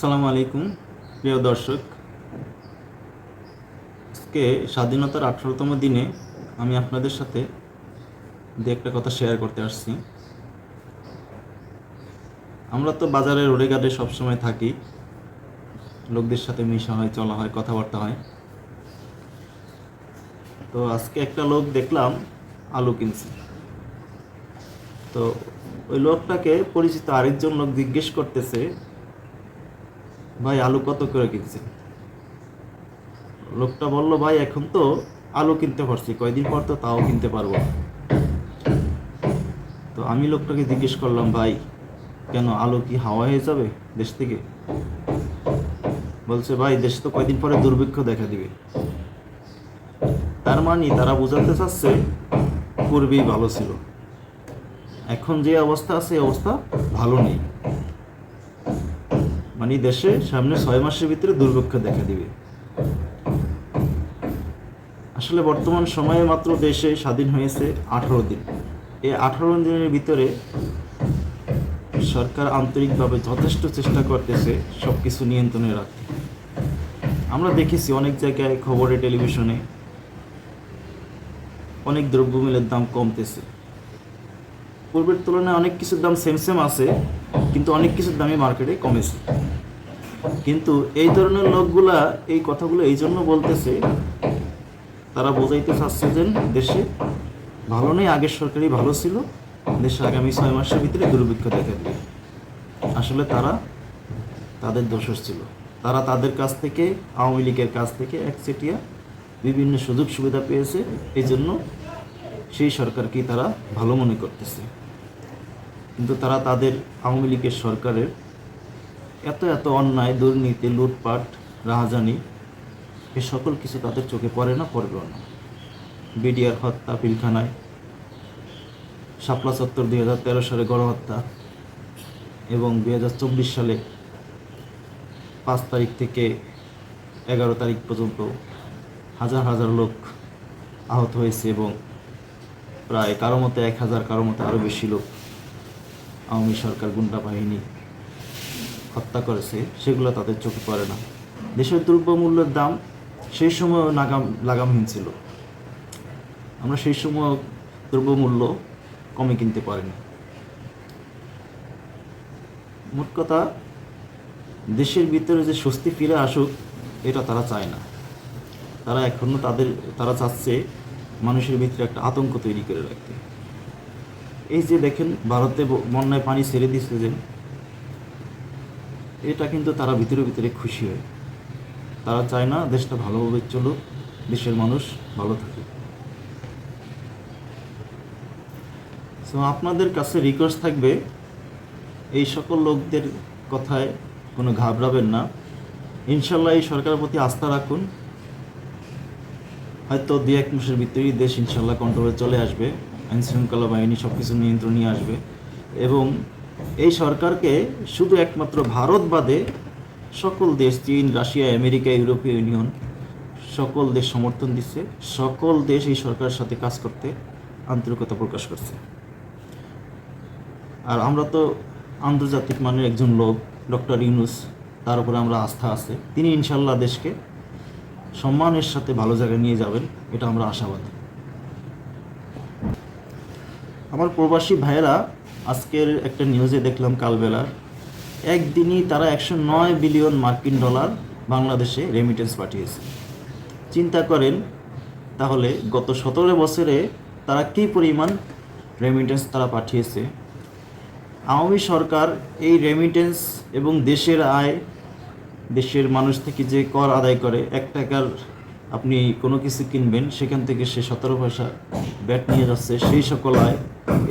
সালামু আলাইকুম, প্রিয় দর্শক। আজকে স্বাধীনতার আঠারোতম দিনে আমি আপনাদের সাথে দু একটা কথা শেয়ার করতে আসছি। আমরা তো বাজারে রোডে ঘাটে সবসময় থাকি। লোকদের সাথে মিশা হয়, চলা হয়, কথাবার্তা হয়। তো আজকে একটা লোক দেখলাম, আলু কিনছে। তো ওই লোকটাকে পরিচিত আরেকজন লোক জিজ্ঞেস করতেছে ভাই, আলু কত করে কিনছেন লোকটা বলল, ভাই, এখন তো আলু কিনতে পারছি, কয়দিন পর তো তাও কিনতে পারব। তো আমি লোকটাকে জিজ্ঞেস করলাম, ভাই, কেন আলু কি হাওয়া হয়ে যাবে দেশ থেকে? বলছে, ভাই, দেশ তো কয়দিন পরে দুর্ভিক্ষ দেখা দিবে। তার মানে তারা বোঝাতে চাচ্ছে পূর্বেই ভালো ছিল। এখন যে অবস্থা আছে অবস্থা ভালো নেই। মানে দেশে সামনে ছয় মাসের ভিতরে দুর্ভিক্ষ দেখা দিবে। আসলে বর্তমান সময়ে মাত্র দেশে স্বাধীন হয়েছে আঠারো দিন। এই আঠারো দিনের ভিতরে সরকার আন্তরিকভাবে যথেষ্ট চেষ্টা করতেছে সব কিছু নিয়ন্ত্রণে রাখতে। আমরা দেখেছি অনেক জায়গায় খবরে, টেলিভিশনে অনেক দ্রব্যমূল্যের দাম কমতেছে। পূর্বের তুলনায় অনেক কিছুর দাম সেম সেম আছে, কিন্তু অনেক কিছুর দামই মার্কেটে কমেছে। কিন্তু এই ধরনের লোকগুলা এই কথাগুলো এই জন্য বলতেছে, তারা বোঝাইতে চাচ্ছে যে দেশে ভালো নেই, আগের সরকারই ভালো ছিল, দেশে আগামী ছয় মাসের ভিতরে দুর্ভিক্ষ দেখা দিবে। আসলে তারা তাদের দোষর ছিল। তারা তাদের কাছ থেকে, আওয়ামী লীগের কাছ থেকে একচেটিয়া বিভিন্ন সুযোগ সুবিধা পেয়েছে এই জন্য সেই সরকারকেই তারা ভালো মনে করতেছে। কিন্তু তারা তাদের আওয়ামী লীগের সরকারের এত এত অন্যায়, দুর্নীতি, লুটপাট, রাহাজানি, এ সকল কিছু তাদের চোখে পড়ে না, পড়বেও না। বিডিআর হত্যা, পিলখানায়, শাপলা চত্বর দুই হাজার তেরো সালে গণহত্যা এবং দুই হাজার চব্বিশ সালে পাঁচ তারিখ থেকে এগারো তারিখ পর্যন্ত হাজার হাজার লোক আহত হয়েছে এবং প্রায় কারও মতে এক হাজার, কারও মতে আরও বেশি লোক আওয়ামী সরকার গুন্ডা বাহিনী হত্যা করেছে, সেগুলো তাদের চোখে পড়ে না। দেশের দ্রব্যমূল্যের দাম সেই সময় নাগাম, লাগামহীন ছিল। আমরা সেই সময় দ্রব্যমূল্য কমে কিনতে পারিনি। মোট কথা, দেশের ভিতরে যে স্বস্তি ফিরে আসুক, এটা তারা চায় না। তারা এখনও তাদের, তারা চাচ্ছে মানুষের ভিতরে একটা আতঙ্ক তৈরি করে রাখতে। এই যে দেখেন, ভারতে বন্যায় পানি ছেড়ে দিচ্ছে যে, এটা কিন্তু তারা ভিতরে ভিতরে খুশি হয়। তারা চায় না দেশটা ভালোভাবে চলুক, দেশের মানুষ ভালো থাকে সো আপনাদের কাছে রিকোয়েস্ট থাকবে, এই সকল লোকদের কথায় কোনো ঘাবড়াবেন না। ইনশাল্লাহ এই সরকারের প্রতি আস্থা রাখুন। হয়তো দু এক মাসের ভিতরেই দেশ ইনশাল্লাহ কন্ট্রোলে চলে আসবে। আইন শৃঙ্খলা বাহিনী সব কিছু নিয়ন্ত্রণ নিয়ে আসবে। এবং এই সরকারকে শুধু একমাত্র ভারত বাদে সকল দেশ, চীন, রাশিয়া, আমেরিকা, ইউরোপীয় ইউনিয়ন সকল দেশ সমর্থন দিচ্ছে। সকল দেশ এই সরকারের সাথে কাজ করতে আন্তরিকতা প্রকাশ করছে। আর আমরা তো আন্তর্জাতিক মানের একজন লোক, ডক্টর ইউনুস, তার উপরে আমরা আস্থা আছে। তিনি ইনশাল্লাহ দেশকে সম্মানের সাথে ভালো জায়গায় নিয়ে যাবেন, এটা আমরা আশাবাদী। আমার প্রবাসী ভাইয়েরা, আজকের একটা নিউজে দেখলাম কালবেলা। একদিনই তারা একশো নয় বিলিয়ন মার্কিন ডলার বাংলাদেশে রেমিটেন্স পাঠিয়েছে। চিন্তা করেন, তাহলে গত সতেরো বছরে তারা কী পরিমাণ রেমিটেন্স তারা পাঠিয়েছে? আওয়ামী সরকার এই রেমিটেন্স এবং দেশের আয়, দেশের মানুষ থেকে যে কর আদায় করে, এক টাকার আপনি কোনো কিছু কিনবেন, সেখান থেকে সে সতেরো পয়সা ব্যাট নিয়ে যাচ্ছে, সেই সকল আয়।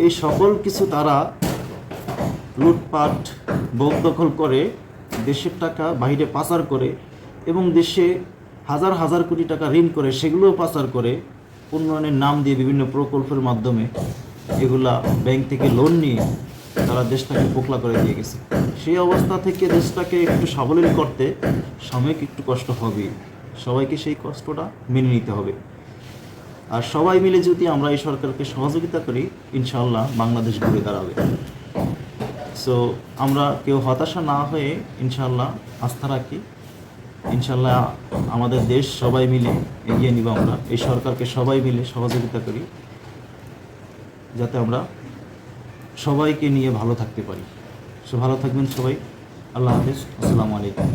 এই সকল কিছু তারা লুটপাট বোক দখল করে, দেশের টাকা বাইরে পাচার করে এবং দেশে হাজার হাজার কোটি টাকা ঋণ করে, সেগুলোও পাচার করে উন্নয়নের নাম দিয়ে বিভিন্ন প্রকল্পের মাধ্যমে এগুলা ব্যাংক থেকে লোন নিয়ে তারা দেশটাকে পোকলা করে দিয়ে গেছে। সেই অবস্থা থেকে দেশটাকে একটু সাবলীল করতে সাময়িক একটু কষ্ট হবেই। সবাইকে সেই কষ্টটা মেনে নিতে হবে। আর সবাই মিলে যদি আমরা এই সরকারকে সহযোগিতা করি ইনশাল্লাহ বাংলাদেশ ঘুরে দাঁড়াবে। সো আমরা কেউ হতাশা না হয়ে ইনশাল্লাহ আস্থা রাখি। ইনশাল্লাহ আমাদের দেশ সবাই মিলে এগিয়ে নিব আমরা। এই সরকারকে সবাই মিলে সহযোগিতা করি, যাতে আমরা সবাইকে নিয়ে ভালো থাকতে পারি। সো ভালো থাকবেন সবাই। আল্লাহ হাফিজ। আসসালামু আলাইকুম।